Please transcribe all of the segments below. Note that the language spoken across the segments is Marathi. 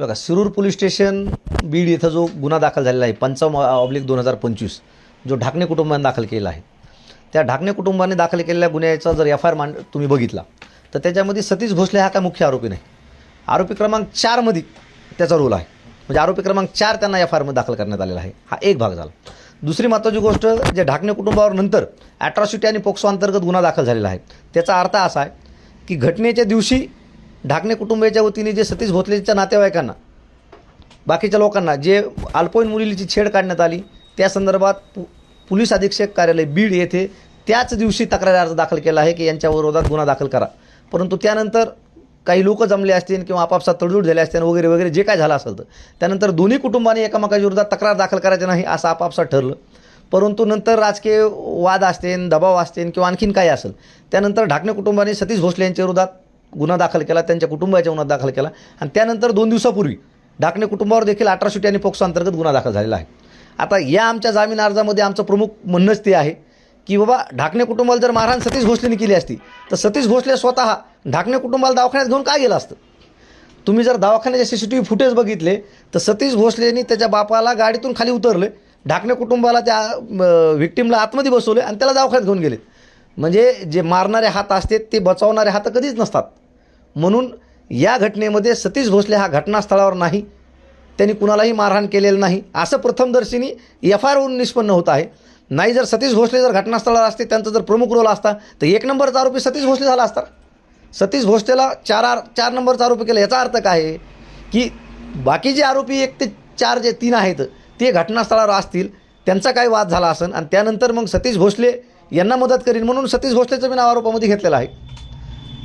बघा शिरूर पोलीस स्टेशन बीड इथं जो गुन्हा दाखल झालेला आहे पंचावन्न ऑब्लिक दोन हजार पंचवीस जो ढाकणे कुटुंबाने दाखल केला आहे. त्या ढाकणे कुटुंबाने दाखल केलेल्या गुन्ह्याचा जर एफ आय आर मांड तुम्ही बघितला तर त्याच्यामध्ये सतीश भोसले हा काय मुख्य आरोपी नाही. आरोपी क्रमांक चारमध्ये त्याचा रोल आहे. म्हणजे आरोपी क्रमांक चार त्यांना एफ आय आरमध्ये दाखल करण्यात आलेला आहे. हा एक भाग झाला. दुसरी महत्त्वाची गोष्ट जे ढाकणे कुटुंबावर नंतर ॲट्रॉसिटी आणि पोक्सो अंतर्गत गुन्हा दाखल झालेला आहे त्याचा अर्थ असा आहे की घटनेच्या दिवशी ढाकणे कुटुंबाच्या वतीने जे सतीश भोसलेच्या नातेवाईकांना बाकीच्या लोकांना जे अल्पवयीन मुलीची छेड काढण्यात आली त्या संदर्भात पु पोलीस अधीक्षक कार्यालय बीड येथे त्याच दिवशी तक्रारी अर्ज दाखल केला आहे की यांच्या विरोधात गुन्हा दाखल करा. परंतु त्यानंतर काही लोक जमले असतील किंवा आपापसात तडजोड झाले असतील वगैरे वगैरे जे काय झालं असेल तर. त्यानंतर दोन्ही कुटुंबाने एकामेकाच्या विरोधात तक्रार दाखल करायची नाही असं आपापसात ठरलं. परंतु नंतर राजकीय वाद असतील दबाव असतील किंवा आणखीन काही असेल त्यानंतर ढाकणे कुटुंबाने सतीश भोसले यांच्या विरोधात गुन्हा दाखल केला त्यांच्या कुटुंबाच्या गुन्हा दाखल केला. आणि त्यानंतर दोन दिवसापूर्वी ढाकणे कुटुंबावर देखील अठराशे आणि पोक्सो अंतर्गत गुन्हा दाखल झालेला आहे. आता या आमच्या जामीन अर्जामध्ये आमचं प्रमुख म्हणणंच ते आहे की बाबा ढाकणे कुटुंबाला जर मारहाण सतीश भोसलेने केली असती तर सतीश भोसले स्वतः ढाकणे कुटुंबाला दवाखान्यात घेऊन काय गेलं असतं? तुम्ही जर दवाखान्याचे C C T V footage बघितले तर सतीश भोसलेनी त्याच्या बापाला गाडीतून खाली उतरले ढाकणे कुटुंबाला त्या व्हिक्टीमला आतमध्ये बसवले आणि त्याला दवाखान्यात घेऊन गेले. म्हणजे जे मारणारे हात असतात ते बचावणारे हात कधीच नसतात. म्हणून या घटनेमध्ये सतीश भोसले हा घटनास्थळावर नाही. त्यांनी कुणालाही मारहाण केलेलं नाही. असं प्रथमदर्शीनी एफ आय आरवरून निष्पन्न होत आहे. नाही जर सतीश भोसले जर घटनास्थळावर असते त्यांचा जर प्रमुख रोल असता तर एक नंबरचा आरोपी सतीश भोसले झाला असता. सतीश भोसलेला चार आर चार नंबरचा आरोपी केला. याचा अर्थ काय आहे की बाकी जे आरोपी एक ते चार जे तीन आहेत ते घटनास्थळावर असतील. त्यांचा काही वाद झाला असेल आणि त्यानंतर मग सतीश भोसले यांना मदत करीन म्हणून सतीश भोसलेचं मी नाव आरोपामध्ये घेतलेलं आहे.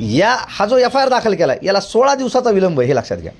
या हा जो एफ आय आर दाखल केला आहे याला सोळा दिवसाचा विलंब आहे हे लक्षात घ्या.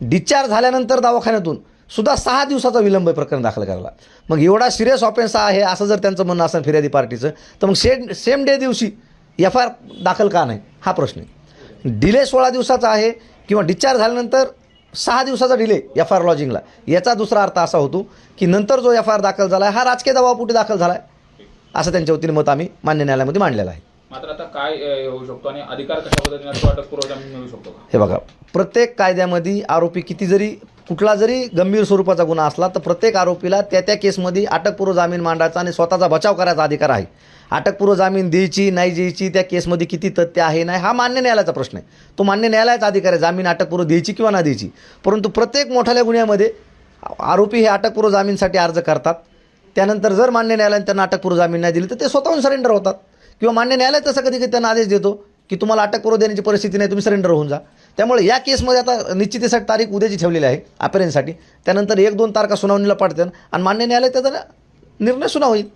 डिस्चार्ज झाल्यानंतर दवाखान्यातून सुद्धा सहा दिवसाचा विलंब आहे प्रकरण दाखल करायला. मग एवढा सिरियस ऑफेन्स आहे असं जर त्यांचं म्हणणं असेल फिर्यादी पार्टीचं तर मग सेम सेम डे दिवशी एफ आय आर दाखल का नाही? हा प्रश्न आहे. डिले सोळा दिवसाचा आहे किंवा डिस्चार्ज झाल्यानंतर सहा दिवसाचा डिले एफ आय आर लॉजिंगला याचा दुसरा अर्थ असा होतो की नंतर जो एफ आय आर दाखल झाला आहे हा राजकीय दबावापोटी दाखल झाला आहे असं त्यांच्या वतीने मत आम्ही मान्य न्यायालयामध्ये मांडलेलं आहे. मात्र आता काय होऊ शकतो आणि अधिकार कशा पद्धतीने असतो अटकपूर्व मिळू शकतो का? हे बघा प्रत्येक कायद्यामध्ये आरोपी किती जरी कुठला जरी गंभीर स्वरूपाचा गुन्हा असला तर प्रत्येक आरोपीला त्या त्या केसमध्ये अटकपूर्व जामीन मांडायचा आणि स्वतःचा बचाव करायचा अधिकार आहे. अटकपूर्व जामीन द्यायची नाही द्यायची त्या केसमध्ये किती तथ्य आहे नाही हा मान्य न्यायालयाचा प्रश्न आहे. तो मान्य न्यायालयाचा अधिकार आहे जामीन अटकपूर्व द्यायची किंवा ना द्यायची. परंतु प्रत्येक मोठ्या गुन्ह्यामध्ये आरोपी हे अटकपूर्व जामीनसाठी अर्ज करतात. त्यानंतर जर मान्य न्यायालयाने त्यांना अटकपूर्व जामीन नाही दिली तर ते स्वतःहून सरेंडर होतात. किंवा मान्य न्यायालय तसा कधी कधी त्यांना आदेश देतो की तुम्हाला अटक करू देण्याची परिस्थिती नाही तुम्ही सरेंडर होऊन जा. त्यामुळे या केसमध्ये आता निश्चितीसाठी तारीख उद्याची ठेवलेली आहे अपेरेन्ससाठी त्यानंतर एक दोन तारखा सुनावणीला पडतात आणि मान्य न्यायालय त्याचा निर्णय सुना होईल